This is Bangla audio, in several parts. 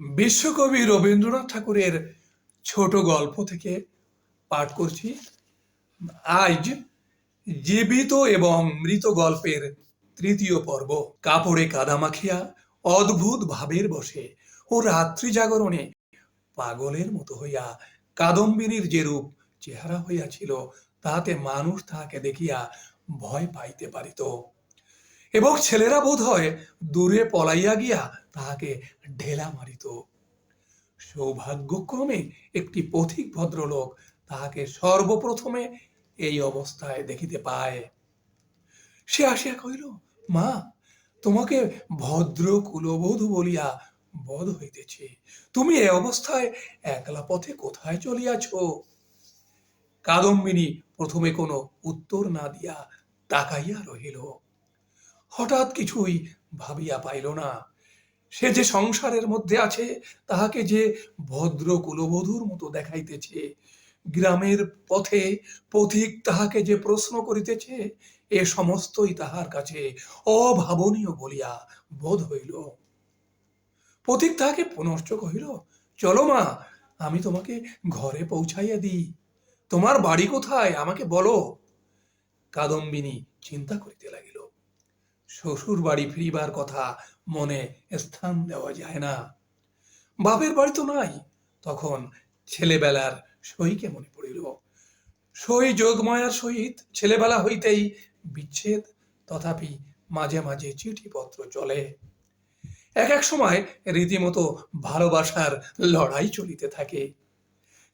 বিশ্বকবি রবীন্দ্রনাথ ঠাকুরের ছোট গল্প থেকে পাঠ করছি। আজ জীবিত এবং মৃত গল্পের তৃতীয় পর্ব। কাপড়ে কাদা মাখিয়া অদ্ভুত ভাবের বসে ও রাত্রি জাগরণে পাগলের মতো হইয়া কাদম্বিনীর যেরূপ চেহারা হইয়াছিল, তাহাতে মানুষ তাহাকে দেখিয়া ভয় পাইতে পারিত। এবং ছেলেরা বোধ হয় দূরে পলাইয়া গিয়া তাহাকে ঢেলা মারিত। সৌভাগ্যক্রমে একটি পথিক ভদ্রলোক তাহাকে সর্বপ্রথমে এই অবস্থায় দেখিতে পায়। সে আসিয়া কহিল, মা, তোমাকে ভদ্র কুলবধূ বলিয়া বোধ হইতেছে। তুমি এ অবস্থায় একলা পথে কোথায় চলিয়াছ? কাদম্বিনী প্রথমে কোনো উত্তর না দিয়া তাকাইয়া রহিল। হঠাৎ কিছুই ভাবিয়া পাইল না। সে যে সংসারের মধ্যে আছে, তাহাকে যে ভদ্র কুলবধূর মতো দেখাইতেছে, গ্রামের পথে পথিক তাহাকে যে প্রশ্ন করিতেছে, এ সমস্তই তাহার কাছে অভাবনীয় বলিয়া বোধ হইল। পথিক তাহাকে পুনশ্চ কহিল, চলো মা, আমি তোমাকে ঘরে পৌঁছাইয়া দিই। তোমার বাড়ি কোথায়? আমাকে বলো। কাদম্বিনী চিন্তা করিতে লাগিল। শ্বশুর বাড়ি ফিরিবার কথা মনে স্থান দেওয়া যায় না। বাপের বাড়ি তো নাই, তখন ছেলেবেলার সইকে মনে পড়িল। সই যোগমায়ার সহিত ছেলেবেলা হইতেই বিচ্ছেদ, তথাপি মাঝে মাঝে চিঠিপত্র চলে। এক এক সময় রীতিমতো ভালোবাসার লড়াই চলিতে থাকে।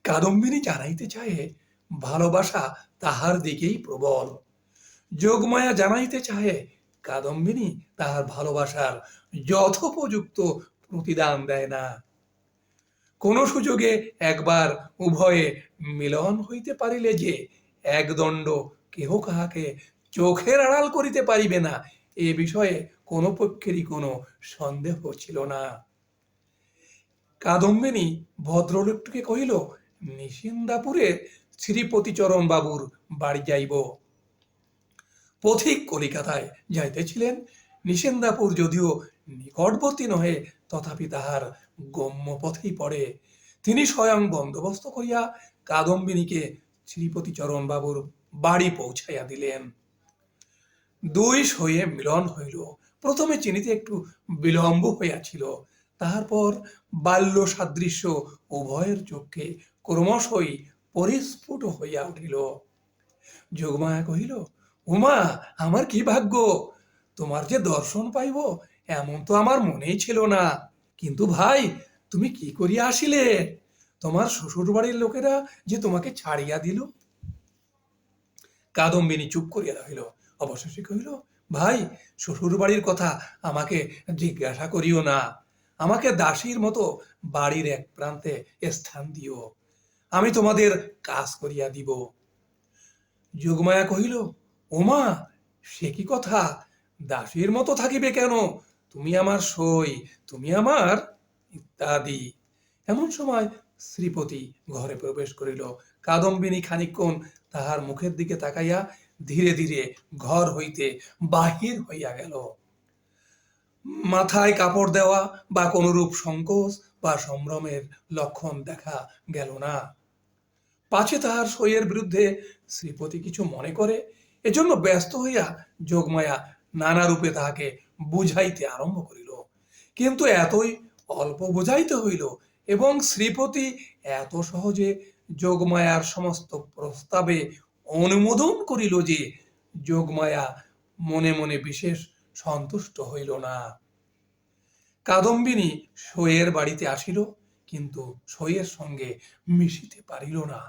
কাদম্বিনী জানাইতে চাহে ভালোবাসা তাহার দিকেই প্রবল। যোগমায়া জানাইতে চাহে কাদম্বিনী তাহার ভালোবাসার যথোপযুক্ত প্রতিদান দেয় না। কোন সুযোগে একবার উভয়ে মিলন হইতে পারিলে যে একদণ্ড কেহ কাহাকে চোখের আড়াল করিতে পারিবে না, এ বিষয়ে কোনো পক্ষেরই কোনো সন্দেহ ছিল না। কাদম্বিনী ভদ্রলোকটিকে কহিল নিশিন্দাপুরে শ্রীপতিচরণ বাবুর বাড়ি যাইব। পথিক কলিকাতায় যাইতেছিলেন। নিষেন্দাপুর যদিও নিকটবর্তী নহে, তথাপি তাহার গম্য পথেই পড়ে। তিনি স্বয়ং বন্দোবস্ত করিয়া কাদম্বিনীকে বাবুর বাড়ি পৌঁছাইয়া দিলেন। দুই সয়ে মিলন হইল। প্রথমে চিনিতে একটু বিলম্ব হইয়াছিল। তাহার বাল্য সাদৃশ্য উভয়ের চক্ষে ক্রমশই পরিস্ফুট হইয়া উঠিল। যোগমায়া কহিল উমা, আমার কি ভাগ্য? তোমার যে দর্শন পাইব, এমন তো আমার মনেই ছিল না। কিন্তু ভাই, তুমি কি করিয়া আসিলে? তোমার শ্বশুর বাড়ির লোকেরা যে তোমাকে ছাড়িয়া দিল। কাদম্বিনী চুপ করিয়া রহিল। অবশেষে কহিল, ভাই শ্বশুর বাড়ির কথা আমাকে জিজ্ঞাসা করিও না। আমাকে দাসীর মতো বাড়ির এক প্রান্তে স্থান দিও। আমি তোমাদের কাজ করিয়া দিব। যোগমায়া কহিল ওমা, সে কি কথা? দাসীর মতো থাকিবে কেন? তুমি আমার সই, তুমি আমার ইত্যাদি। এমন সময় শ্রীপতি ঘরে প্রবেশ করিল। কাদম্বিনী খানিকক্ষণ তাহার মুখের দিকে তাকাইয়া ধীরে ধীরে ঘর হইতে বাহির হইয়া গেল। মাথায় কাপড় দেওয়া বা কোনরূপ সংকোচ বা সম্ভ্রমের লক্ষণ দেখা গেল না। পাছে তাহার সইয়ের বিরুদ্ধে শ্রীপতি কিছু মনে করে এজন্য ব্যস্ত হইয়া যোগমায়া নানা রূপে তাহাকে বুঝাইতে আরম্ভ করিল। কিন্তু এতই অল্প বুঝাইতে হইল এবং শ্রীপতি এত সহজে যোগমায়ার সমস্ত প্রস্তাবে অনুমোদন করিল যে যোগমায়া মনে মনে বিশেষ সন্তুষ্ট হইল না। কাদম্বিনী সইয়ের বাড়িতে আসিল, কিন্তু সইয়ের সঙ্গে মিশিতে পারিল না।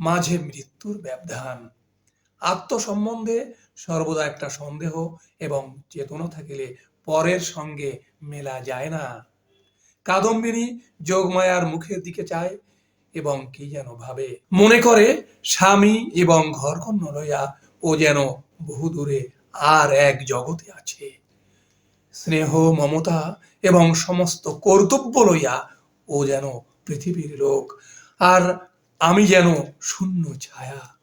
মাঝে মৃত্যুর ব্যবধান। আত্মসম্বন্ধে সর্বদা একটা সন্দেহ এবং চেতনা থাকিলে পরের সঙ্গে মেলা যায় না। কাদম্বিনী যোগমায়ার মুখের দিকে চায় এবং কি যেন ভাবে। মনে করে স্বামী এবং ঘরকন্ন লইয়া ও যেন বহু দূরে আর এক জগতে আছে। স্নেহ, মমতা এবং সমস্ত কর্তব্য লইয়া ও যেন পৃথিবীর লোক। আর আমি যেন শূন্য ছায়া।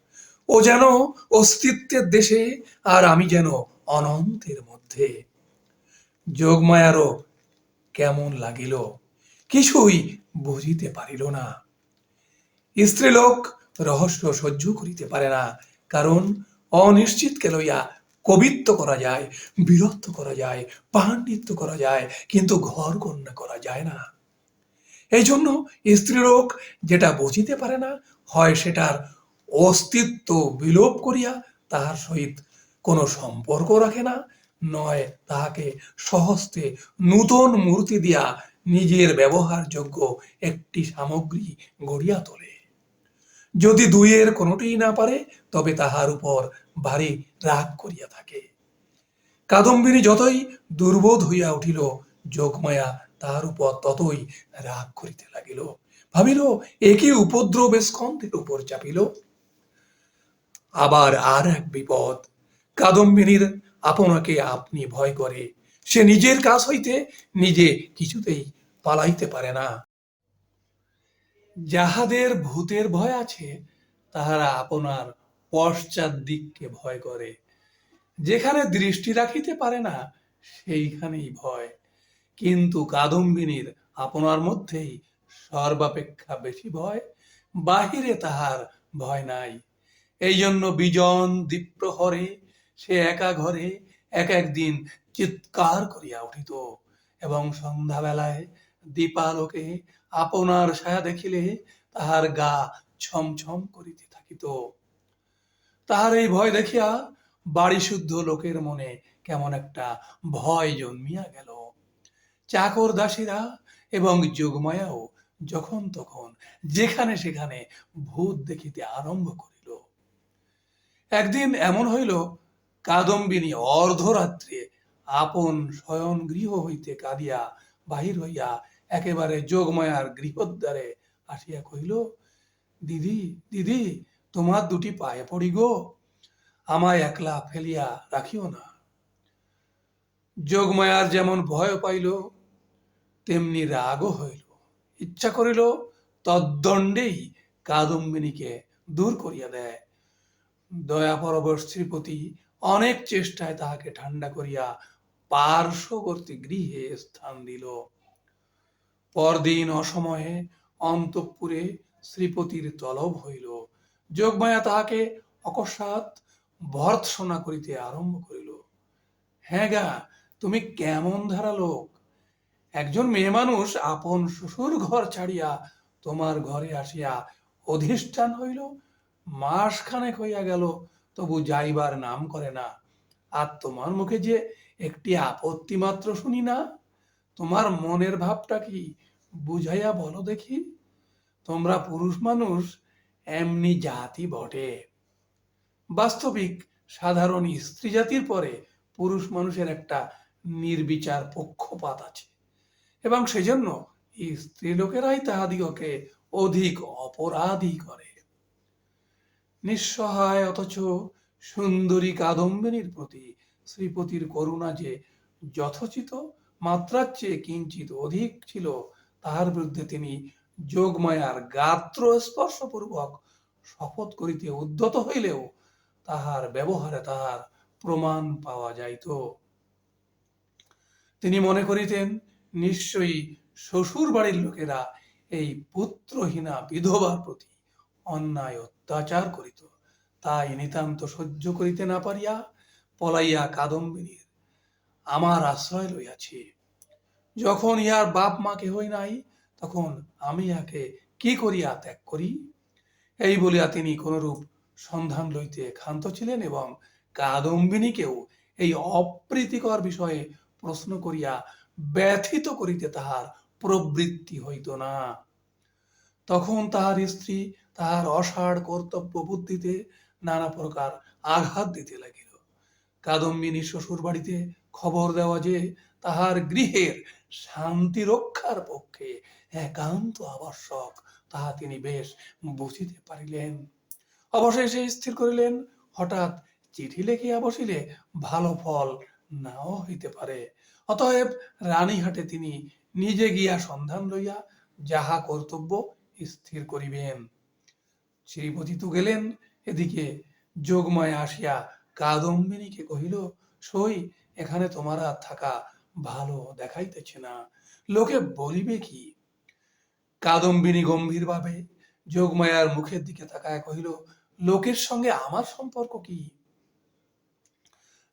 ও যেন অস্তিত্বের দেশে আর আমি যেন অনন্তের মধ্যে। যোগমায়ারও কেমন লাগিল, কিছুই বুঝিতে পারিল না। স্ত্রীলোক রহস্য সহ্য করিতে পারে না, কারণ অনিশ্চিতকে লইয়া কবিত্ব করা যায়, বীরত্ব করা যায়, পাণ্ডিত্য করা যায়, কিন্তু ঘর কন্যা করা যায় না। এই জন্য স্ত্রীলোক যেটা বুঝিতে পারে না, হয় সেটার অস্তিত্ব বিলোপ করিয়া তাহার সহিত কোনো সম্পর্ক রাখে না, নয় তাহাকে সহস্তে নূতন মূর্তি দিয়া নিজের ব্যবহারযোগ্য একটি সামগ্রী গড়িয়া তোলে। যদি দুইয়ের কোনোটিই না পারে, তবে তাহার উপর ভারী রাগ করিয়া থাকে। কাদম্বিনী যতই দুর্বোধ হইয়া উঠিল, যোগমায়া তাহার উপর ততই রাগ করিতে লাগিল। ভাবিল একই উপদ্রব স্কন্ধের উপর চাপিল? আবার আর এক বিপদ। কাদম্বিনীর আপনাকে আপনি ভয় করে। সে নিজের কাজ হইতে নিজে কিছুতেই পালাইতে পারে না। যাহাদের ভূতের ভয় আছে, তাহারা আপনার পশ্চাৎ দিককে ভয় করে। যেখানে দৃষ্টি রাখিতে পারে না, সেইখানেই ভয়। কিন্তু কাদম্বিনীর আপনার মধ্যেই সর্বাপেক্ষা বেশি ভয়। বাহিরে তাহার ভয় নাই। এই জন্য বিজন দ্বীপ্রহরে, সে একা ঘরে এক একদিন চিৎকার করিয়া উঠিত এবং সন্ধ্যাবেলায় দীপালোকে আপনার ছায়া দেখিলে তাহার গা ছমছম করিতে থাকিত। তাহার এই ভয় দেখিয়া বাড়ি শুদ্ধ লোকের মনে কেমন একটা ভয় জন্মিয়া গেল। চাকর দাসীরা এবং যোগমায়াও যখন তখন যেখানে সেখানে ভূত দেখিতে আরম্ভ করিল। একদিন এমন হইল, কাদম্বিনী অর্ধরাত্রে আপন শয়ন গৃহ হইতে কাঁদিয়া বাহির হইয়া একেবারে যোগমায়ার গৃহদ্বারে আসিয়া কহিল, দিদি দিদি, তোমার দুটি পায়ে পড়ি গো, আমায় একলা ফেলিয়া রাখিও না। যোগমায়ার যেমন ভয় পাইল, তেমনি রাগও হইল। ইচ্ছা করিল তদ্দণ্ডেই কাদম্বিনীকে দূর করিয়া দেয়। দয়াপরবশ শ্রীপতি অনেক চেষ্টায় তাহাকে ঠান্ডা করিয়া পার্শ্ববর্তী গৃহে স্থান দিল। পরদিন অসময়ে অন্তঃপুরে শ্রীপতির তলব হইল। যোগমায়া তাহাকে অকস্মাৎ ভর্ৎসনা করিতে আরম্ভ করিল। হ্যাঁ গা, তুমি কেমন ধারা লোক? একজন মেয়ে মানুষ আপন শ্বশুর ঘর ছাড়িয়া তোমার ঘরে আসিয়া অধিষ্ঠান হইল? মাসখানেক হইয়া গেল, তবু যাইবার নাম করে না। আর তোমার মুখে যে একটি আপত্তি মাত্র শুনি না, তোমার মনের ভাবটা কি বুঝাইয়া বলো দেখি? তোমরা পুরুষ মানুষ, এমনি জাতি বটে। বাস্তবিক সাধারণ স্ত্রী জাতির পরে পুরুষ মানুষের একটা নির্বিচার পক্ষপাত আছে। এবং সেজন্য স্ত্রী লোকেরাই তাহাদিগকে অধিক অপরাধী করে। নিঃসহায় অথচ সুন্দরী কাদম্বিনীর প্রতি শ্রীপতির করুণা যে যথোচিত মাত্রার চেয়ে কিঞ্চিত অধিক ছিল, তাহার বিরুদ্ধে তিনি যোগমায়ার গাত্র স্পর্শপূর্বক শপথ করিতে উদ্যত হইলেও তাহার ব্যবহারে তাহার প্রমাণ পাওয়া যাইত। তিনি মনে করিতেন, নিশ্চয়ই শ্বশুর বাড়ির লোকেরা এই পুত্রহীনা বিধবার প্রতি অন্যায় অত্যাচার করিত। তাই নিতান্ত সহ্য করিতে না পারিয়া পলাইয়া কাদম্বিনীর আমার আশ্রয় লইয়াছি। যখন ইহার বাপ মা কেহই নাই, তখন আমি ইহাকে কি করিয়া ত্যাগ করি? এই বলিয়া তিনি কোনরূপ সন্ধান লইতে ক্ষান্ত ছিলেন এবং কাদম্বিনীকেও এই অপ্রীতিকর বিষয়ে প্রশ্ন করিয়া ব্যথিত করিতে তাহার প্রবৃত্তি হইত না। তখন তাহার স্ত্রী তাহার অসাড় কর্তব্য বুদ্ধিতে নানা প্রকার আঘাত দিতে লাগিল। কাদম্বিনী শ্বশুর বাড়িতে খবর দেওয়া যে তাহার গৃহের শান্তি রক্ষার পক্ষে একান্ত আবশ্যক, তাহা তিনি বেশ বুঝিতে পারিলেন। অবশেষে স্থির করিলেন, হঠাৎ চিঠি লিখিয়া বসিলে ভালো ফল নাও হইতে পারে। অতএব রানীহাটে তিনি নিজে গিয়া সন্ধান লইয়া যাহা কর্তব্য স্থির করিবেন। শ্রীপতি তো গেলেন। এদিকে যোগময় আসিয়া কাদম্বিনীকে কহিল, সই, এখানে তোমার আর থাকা ভালো দেখাইতেছে না। লোকে বলিবে কি? কাদম্বিনী গম্ভীরভাবে যোগমায়ার মুখের দিকে তাকায় কহিল, লোকের সঙ্গে আমার সম্পর্ক কি?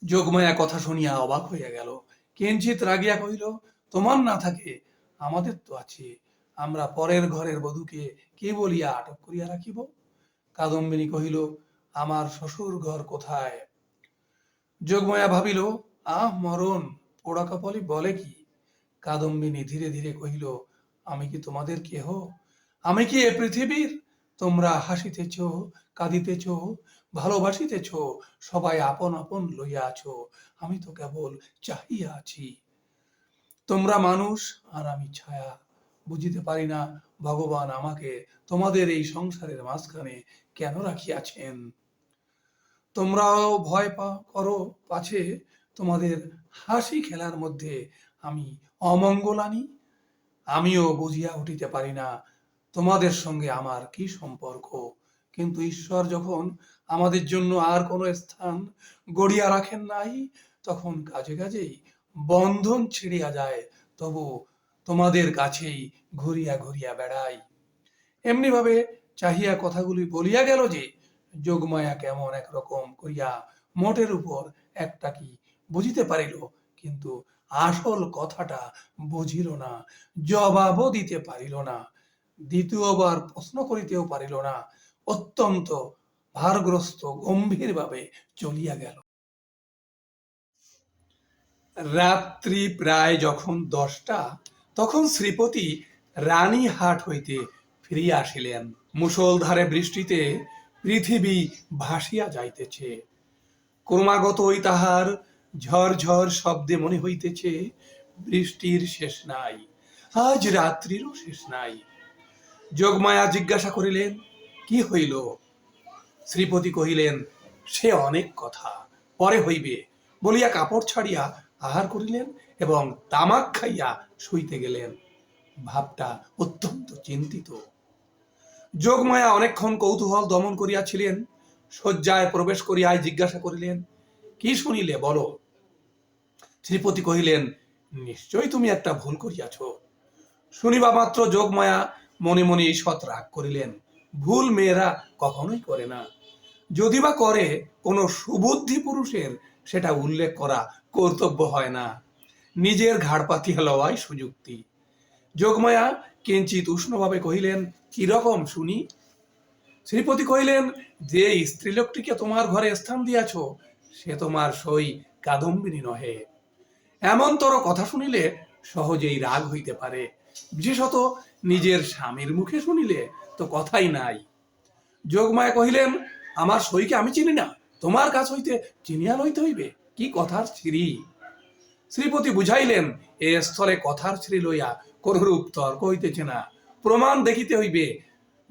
যোগমায়া কথা শুনিয়া অবাক হইয়া গেল। কিঞ্চিত রাগিয়া কহিল, তোমার না থাকে, আমাদের তো আছে। আমরা পরের ঘরের বধূকে কে বলিয়া আটক করিয়া রাখিব? কাদম্বিনী কহিল, আমার শ্বশুর ঘর কোথায়? যোগমায়া ভাবিল, আহ, মরণ। পোড়া কপালি বলে কি? কাদম্বিনী ধীরে ধীরে কহিল, আমি কি তোমাদের কেহ? আমি কি এ পৃথিবীর? তোমরা হাসিতেছ, কাঁদিতেছ, ভালোবাসিতেছ, সবাই আপন আপন লইয়া আছো আমি তো কেবল চাহিয়া আছি তোমরা মানুষ আর আমি ছায়া। বুঝিতে পারি না, ভগবান আমাকে তোমাদের এই সংসারের মাঝখানে কেন রাখিয়াছেন? তোমরাও ভয় পা, করো পাছে, তোমাদের হাসি খেলার মধ্যে আমি অমঙ্গল আনি আমিও বুঝিয়া উঠিতে পারি না, তোমাদের সঙ্গে আমার কি সম্পর্ক? কিন্তু ঈশ্বর যখন আমাদের জন্য আর কোনো স্থান গড়িয়া রাখেন নাই, তখন কাজে কাজেই বন্ধন ছিড়িয়া যায়, তবু তোমাদের কাছেই ঘুরিয়া ঘুরিয়া বেড়াই। এমনি ভাবে চাহিয়া কথাগুলি বলিয়া গেল যে, যোগমায়া কেমন একরকম করিয়া মোটের উপর একটা কি বুঝিতে পারিল, কিন্তু আসল কথাটা বুঝিল না, জবাবও দিতে পারিল না, দ্বিতীয়বার প্রশ্ন করিতেও পারিল না, অত্যন্ত ভারগ্রস্ত গম্ভীরভাবে চলিয়া গেল। রাত্রি প্রায় যখন দশটা তখন শ্রীপতি রানীহাট হইতে ফিরিয়া আসিলেন। মুষলধারে বৃষ্টিতে পৃথিবী ভাসিয়া যাইতেছে। ক্রমাগতই তাহার ঝরঝর শব্দে মনে হইতেছে, বৃষ্টির শেষ নাই, আজ রাত্রিরও শেষ নাই। যোগমায়া জিজ্ঞাসা করিলেন, কি হইল? শ্রীপতি কহিলেন, সে অনেক কথা, পরে হইবে। বলিয়া কাপড় ছাড়িয়া আহার করিলেন এবং তামাক খাইয়া শুইতে গেলেন। ভাবটা অত্যন্ত চিন্তিত। যোগমায়া অনেকক্ষণ কৌতূহল দমন করিয়াছিলেন, শয্যায় প্রবেশ করিয়াই জিজ্ঞাসা করিলেন, কি শুনিলে বলো? শ্রীপতি কহিলেন, নিশ্চয়ই তুমি একটা ভুল করিয়াছ। শুনিবা মাত্র যোগমায়া মনে মনে ঈষৎ রাগ করিলেন, ভুল মেয়েরা কখনোই করে না। যদি বা করে, কোনো সুবুদ্ধি পুরুষের সেটা উল্লেখ করা কর্তব্য হয় না। নিজের ঘাড় পাতিয়া লওয়াই সুযুক্তি। যোগমায়া কিঞ্চিত উষ্ণভাবে কহিলেন কীরকম শুনি? শ্রীপতি কহিলেন, যে স্ত্রীলোকটিকে তোমার ঘরে স্থান দিয়াছ, সে তোমার সই কাদম্বিনী নহে। এমনতর কথা শুনিলে সহজেই রাগ হইতে পারে। বিশেষত নিজের স্বামীর মুখে শুনিলে তো কথাই নাই। যোগমায়া কহিলেন, আমার সইকে আমি চিনি না, তোমার কাছ হইতে চিনিয়া লইতে হইবে? কি কথার শ্রী শ্রীপতি বুঝাইলেন, এ স্থলে কথার শ্রী লইয়া কোনরূপ তর্ক হইতেছে না। প্রমাণ দেখিতে হইবে,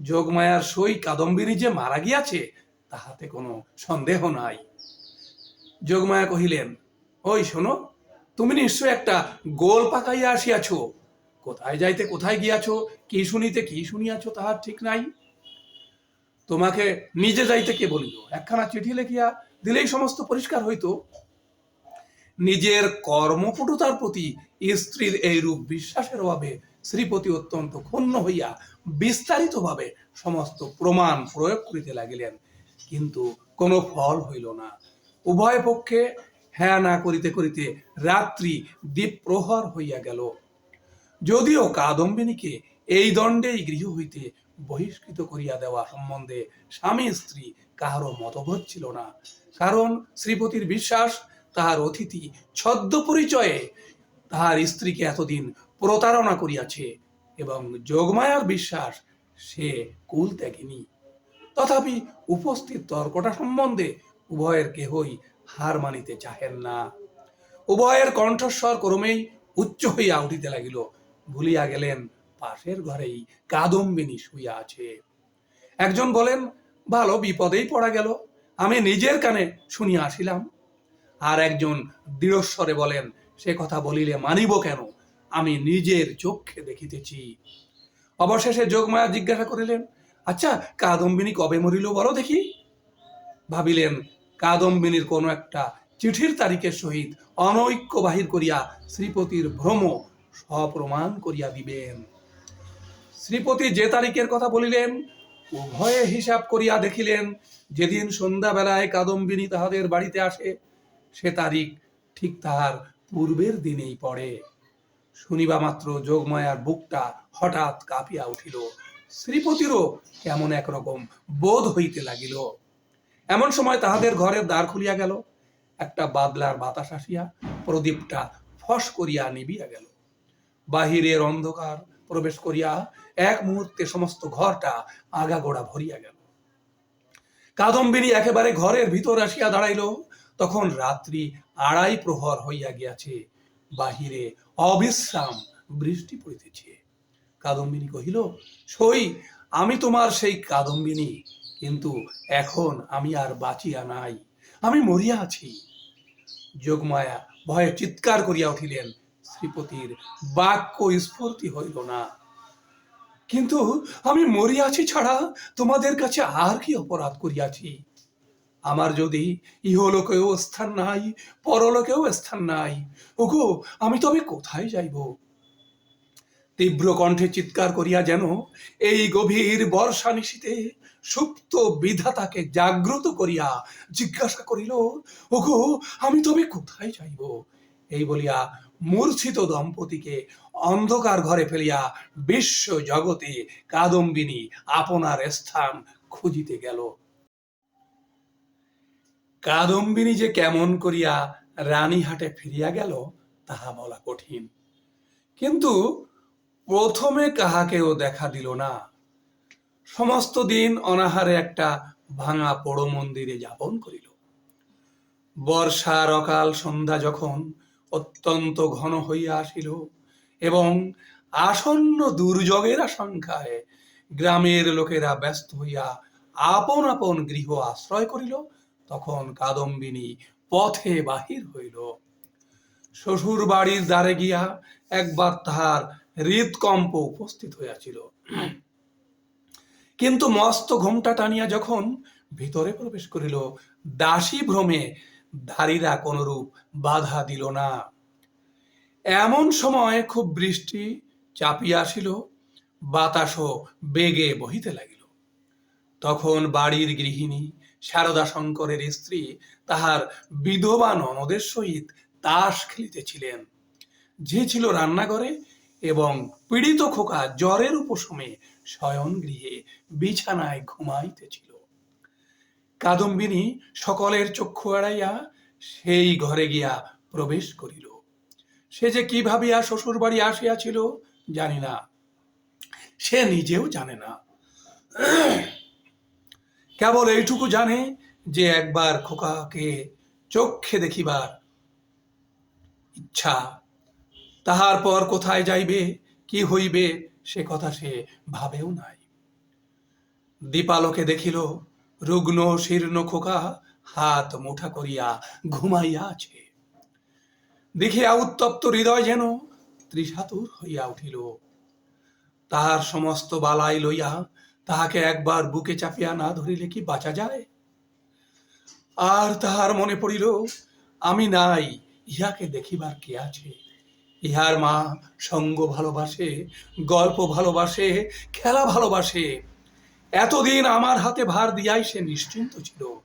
যোগমায়ার সই কাদম্বিনী যে মারা গিয়াছে, তাহাতে কোনো সন্দেহ নাই। যোগমায়া কহিলেন, ওই শোনো, তুমি নিশ্চয় একটা গোল পাকাইয়া আসিয়াছ। কোথায় যাইতে কোথায় গিয়াছ, কি শুনিতে কি শুনিয়াছ, তাহার ঠিক নাই। তোমাকে নিজে যাইতে কে বলিল? একখানা চিঠি লেখিয়া দিলেই সমস্ত পরিষ্কার হইতো। নিজের কর্মপটুতার প্রতি স্ত্রীর এই রূপ বিশ্বাসের অভাবে শ্রীপতি অত্যন্ত ক্ষুণ্ণ হইয়া বিস্তারিতভাবে সমস্ত প্রমাণ প্রয়োগ করিতে লাগিলেন। কিন্তু কোনো ফল হইল না। উভয় পক্ষে হ্যাঁ না করিতে করিতে রাত্রি দ্বীপ্রহর হইয়া গেল। যদিও কাদম্বিনীকে এই দণ্ডেই গৃহ হইতে বহিষ্কৃত করিয়া দেওয়া সম্বন্ধে স্বামী স্ত্রী কাহারও মতভেদ ছিল না। কারণ শ্রীপতির বিশ্বাস তাহার অতিথি ছদ্ম পরিচয়ে তাহার স্ত্রীকে এতদিন প্রতারণা করিয়াছে এবং যোগমায়ার বিশ্বাস সে কুল ত্যাগিনী। তথাপি উপস্থিত তর্কটা সম্বন্ধে উভয়ের কেহই হার মানিতে চাহেন না। উভয়ের কণ্ঠস্বর ক্রমেই উচ্চ হইয়া উঠিতে লাগিল, ভুলিয়া গেলেন, পাশের ঘরেই কাদম্বিনী শুইয়া আছে। একজন বলেন, ভালো, বিপদেই পড়া গেল। আমি নিজের কানে শুনিয়া আসিলাম। আর একজন দৃঢ়স্বরে বলেন, সে কথা বলিলে মানিব কেন? আমি নিজের চক্ষে দেখিতেছি। অবশেষে যোগমায়া জিজ্ঞাসা করিলেন আচ্ছা কাদম্বিনী কবে মরিল বলো দেখি? ভাবিলেন, কাদম্বিনীর কোনো একটা চিঠির তারিখের সহিত অনৈক্য বাহির করিয়া শ্রীপতির ভ্রম সপ্রমাণ করিয়া দিবেন। শ্রীপতি যে তারিখের কথা বলিলেন, উভয়ে হিসাব করিয়া দেখিলেন, যেদিন সন্ধ্যাবেলায় কাদম্বিনী তাহাদের বাড়িতে আসে সে তারিখ ঠিক তাহার পূর্বের দিনেই পড়ে। শুনিবা মাত্র যোগমায়ার বুকটা হঠাৎ কাঁপিয়া উঠিল। শ্রীপতিরও কেমন একরকম বোধ হইতে লাগিল। এমন সময় তাহাদের ঘরের দ্বার খুলিয়া গেল। একটা বাদলার বাতাস আসিয়া প্রদীপটা ফস করিয়া নিবিয়া গেল। বাহিরের অন্ধকার প্রবেশ করিয়া এক মুহূর্তে সমস্ত ঘরটা আগাগোড়া ভরিয়া গেল। কাদম্বিনী একেবারে ঘরের ভিতর আসিয়া দাঁড়াইল। তখন রাত্রি আড়াই প্রহর হইয়া গিয়াছে। বাহিরে অবিশ্রাম বৃষ্টি পড়িতেছে। কাদম্বিনী কহিল, সই, আমি তোমার সেই কাদম্বিনী, কিন্তু এখন আমি আর বাঁচিয়া নাই। আমি মরিয়া আছি। যোগমায়া ভয়ে চিৎকার করিয়া উঠিলেন। শ্রীপতির বাক্য স্ফূর্তি হইল না। কিন্তু আমি মরিয়াছি ছাড়া তোমাদের কাছে আর কি অপরাধ করিয়াছি? আমার যদি ইহলোকেও স্থান নাই, পরলোকেও স্থান নাই, ওগো, আমি তবে কোথায় যাইব? তীব্র কণ্ঠে চিৎকার করিয়া যেন এই গভীর বর্ষা নিশীতে সুপ্ত বিধাতাকে জাগ্রত করিয়া জিজ্ঞাসা করিল, ওগো, আমি তবে কোথায় যাইব? এই বলিয়া মূর্ছিত দম্পতিকে অন্ধকার ঘরে ফেলিয়া বিশ্ব জগতে কাদম্বিনী আপনার স্থান খুঁজিতে গেল। কাদম্বিনী যে কেমন করিয়া রানীহাটে ফিরিয়া গেল, তাহা বলা কঠিন। কিন্তু প্রথমে কাহাকেও দেখা দিল না। সমস্ত দিন অনাহারে একটা ভাঙা পোড়ো মন্দিরে যাপন করিল। বর্ষার অকাল সন্ধ্যা যখন অত্যন্ত ঘন হইয়া আসিল এবং আসন্ন দুর্যোগের আশঙ্কায় গ্রামের লোকেরা ব্যস্ত হইয়া আপন আপন গৃহ আশ্রয় করিল তখন কাদম্বিনী পথে বাহির হইল। শ্বশুর বাড়ির দ্বারে গিয়া একবার তাহার হৃদকম্প উপস্থিত হইয়াছিল। কিন্তু মস্ত ঘোমটা টানিয়া যখন ভিতরে প্রবেশ করিল, দাসী ভ্রমে দাড়িরা কোনরূপ বাধা দিল না। এমন সময় খুব বৃষ্টি চাপিয়া আসিল, বাতাসও বেগে বহিতে লাগিল। তখন বাড়ির গৃহিণী শারদা শঙ্করের স্ত্রী তাহার বিধবা ননদের সহিত তাস খেলিতেছিলেন। যে ছিল রান্নাঘরে এবং পীড়িত খোকা জ্বরের উপশমে শয়ন গৃহে বিছানায় ঘুমাইতেছিল। কাদম্বিনী সকলের চক্ষু এড়াইয়া সেই ঘরে গিয়া প্রবেশ করিল। সে যে কি ভাবিয়া শ্বশুর বাড়ি আসিয়াছিল জানি না, সে নিজেও জানে না। কেবল এইটুকু জানে যে একবার খোকাকে চক্ষে দেখিবার ইচ্ছা। তাহার পর কোথায় যাইবে, কি হইবে, সে কথা সে ভাবেও নাই। দীপালোকে দেখিল, রুগ্ন শীর্ণ খোকা হাত মুঠা করিয়া ঘুমাইয়া আছে দেখিয়া উত্তপ্ত হৃদয় যেন ত্রিশাতুর হইয়া উঠিল। তাহার সমস্ত বালাই লইয়া তাহাকে একবার বুকে চাপিয়া না ধরিলে কি বাঁচা যায়? আর তাহার মনে পড়িল, আমি নাই, ইহাকে দেখিবার কে আছে? ইহার মা সঙ্গ ভালোবাসে, গল্প ভালোবাসে, খেলা ভালোবাসে। এতদিন আমার হাতে ভার দিয়াই সে নিশ্চিন্ত ছিল।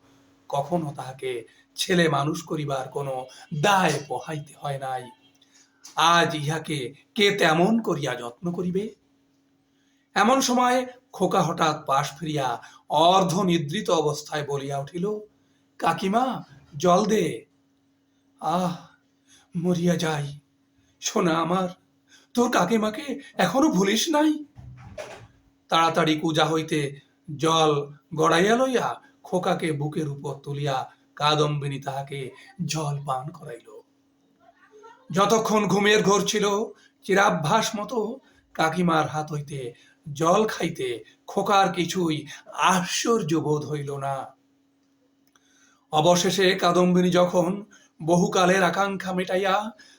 কখনো তাহাকে ছেলে মানুষ করিবার কোনো দায় পোহাইতে হয় নাই। আজ ইহাকে কে তেমন করিয়া যত্ন করিবে? এমন সময় খোকা হঠাৎ পাশ ফিরিয়া অর্ধ নিদ্রিত অবস্থায় বলিয়া উঠিল, কাকিমা, জল দে। আহ, মরিয়া যাই শোনা আমার, তোর কাকিমাকে এখনও ভুলিস নাই? তাড়াতাড়ি কুজা হইতে জল গড়াইয়া লইয়া খোকাকে বুকের উপর তুলিয়া কাদম্বিনী তাহাকে জল পান করাইল। যতক্ষণ ঘুমের ঘোর ছিল, চিরাভ্যাস মতো কাকিমার হাত হইতে জল খাইতে খোকার কিছুই আশ্চর্য বোধ হইল না। অবশেষে কাদম্বিনী যখন বহুকালের আকাঙ্ক্ষা মেটাইয়া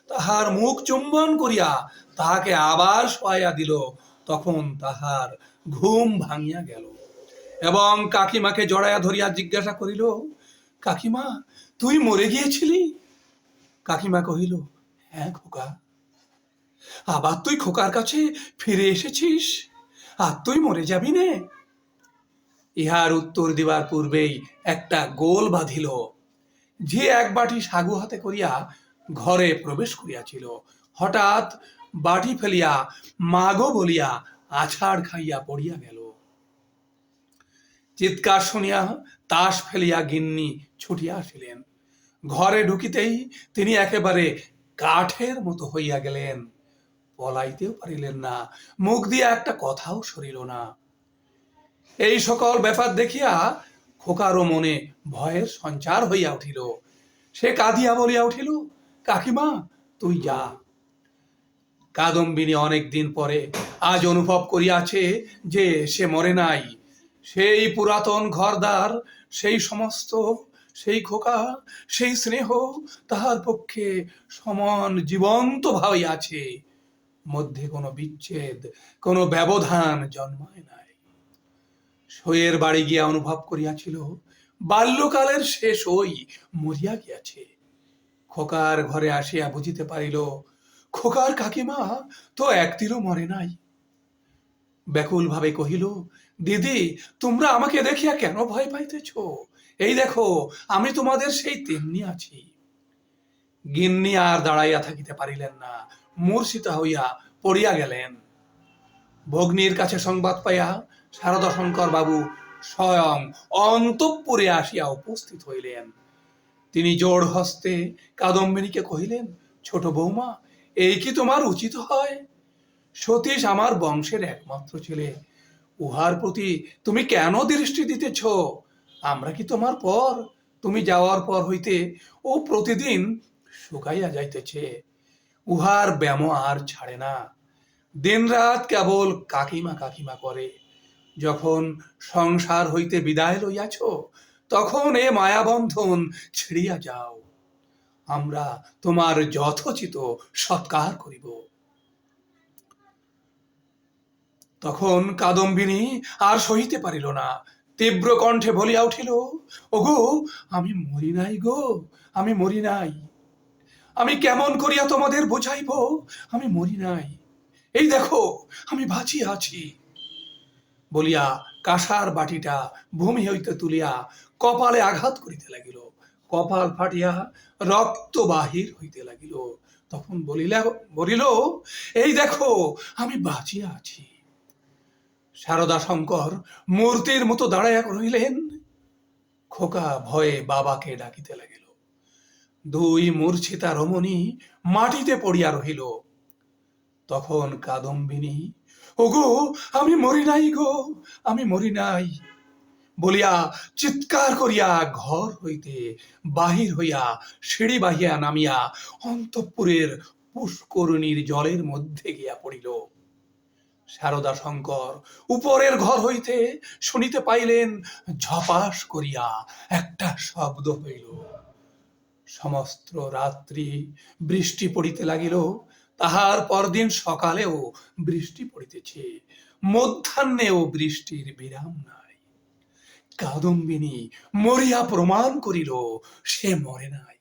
তাহার মুখ চুম্বন করিয়া তাহাকে আবার শোয়াইয়া দিল, তখন তাহার ঘুম ভাঙিয়া গেল এবং কাকিমাকে জড়াইয়া ধরিয়া জিজ্ঞাসা করিল, কাকিমা, তুই মরে গিয়েছিলি? কাকিমা কহিল হ্যাঁ খোকা, আবার তুই খোকার কাছে ফিরে এসেছিস? আর তুই মরে যাবি নে। ইহার উত্তর দিবার পূর্বেই একটা গোল বাঁধিল। যে এক বাটি সাগু হাতে করিয়া ঘরে প্রবেশ করিয়াছিল। হঠাৎ বাটি ফেলিয়া মাগো বলিয়া আছাড় খাইয়া পড়িয়া গেল। চিৎকার শুনিয়া তাস ফেলিয়া গিন্নি ছুটিয়া আসিলেন। ঘরে ঢুকিতেই তিনি একেবারে কাঠের মতো হইয়া গেলেন। পলাইতেও পারিলেন না। মুখ দিয়া একটা কথাও সরিল না। এই সকল ব্যাপার দেখিয়া খোকারও মনে ভয়ের সঞ্চার হইয়া উঠিল। সে কাঁদিয়া বলিয়া উঠিল, কাকিমা, তুই যা। কাদম্বিনী অনেক দিন পরে আজ অনুভব করিয়াছে যে সে মরে নাই। সেই পুরাতন ঘরদার সেই সমস্ত, সেই খোকা, সেই স্নেহ তাহার পক্ষে সমান জীবন্ত ভাবে আছে মধ্যে কোনো বিচ্ছেদ, কোনো ব্যবধান জন্মায় নাই। সইয়ের বাড়ি গিয়া অনুভব করিয়াছিল, বাল্যকালের শেষ ওই মরিয়া গিয়াছে। খোকার ঘরে আসিয়া বুঝিতে পারিল, খোকার কাকিমা তো একদিনও মরে নাই। ব্যাকুল ভাবে কহিল, দিদি, তোমরা আমাকে দেখিয়া কেন ভয় পাইতেছ? এই দেখো, আমি তোমাদের সেই তেমনি আছি। গিন্নি আর দাঁড়াইয়া থাকিতে পারিলেন না। মূর্ছিতা হইয়া পড়িয়া গেলেন। ভগ্নীর কাছে সংবাদ পাইয়া শারদা শঙ্কর বাবু স্বয়ং অন্তঃপুরে আসিয়া উপস্থিত হইলেন। তিনি জোর হস্তে কাদম্বিনীকে কহিলেন, ছোট বৌমা, এই কি তোমার উচিত হয়? সতীশ আমার বংশের একমাত্র ছেলে। উহার প্রতি তুমি কেন দৃষ্টি দিতেছ? আমরা কি তোমার পর? তুমি যাওয়ার পর হইতে ও প্রতিদিন শুকাইয়া যাইতেছে। উহার ব্যামো আর ছাড়ে না। দিনরাত কেবল কাকিমা কাকিমা করে। যখন সংসার হইতে বিদায় লইয়াছ, তখন এ মায়াবন্ধন ছিড়িয়া যাও। আমরা তোমার যথোচিত সৎকার করিব। তখন কাদম্বিনী আর সহিতে পারিল না। তীব্র কণ্ঠে বলিয়া উঠিল, ওগো, আমি মরি নাই গো, আমি মরি নাই। আমি কেমন করিয়া তোমাদের বোঝাইব? আমি মরি নাই। এই দেখো, আমি বাঁচিয়া আছি। বলিয়া কাঁসার বাটিটা ভূমি হইতে তুলিয়া কপালে আঘাত করিতে লাগিল। কপাল ফাটিয়া রক্ত বাহির হইতে লাগিল। তখন বলিলা, বলিল, এই দেখো, আমি বাঁচিয়া আছি। সারদা শঙ্কর মূর্তির মতো দাঁড়াইয়া রহিলেন। খোকা ভয়ে বাবাকে ডাকিতে লাগিল দুই মূর্ছিতা রমণী মাটিতে পড়িয়া রহিল। তখন কাদম্বিনী, ওগো, আমি মরি নাই গো, আমি মরি নাই। বলিয়া চিৎকার করিয়া ঘর হইতে বাহির হইয়া সিঁড়ি বাহিয়া নামিয়া অন্তঃপুরের পুষ্করণীর জলের মধ্যে গিয়া পড়িল। শারদা শঙ্কর উপরের ঘর হইতে শুনিতে পাইলেন, ঝপাস করিয়া একটা শব্দ হইল। সমস্ত রাত্রি বৃষ্টি পড়িতে লাগিল, তাহার পরদিন সকালেও বৃষ্টি পড়িতেছে। মধ্যাহ্নেও বৃষ্টির বিরাম নাই। কাদম্বিনী মরিয়া প্রমাণ করিল, সে মরে নাই।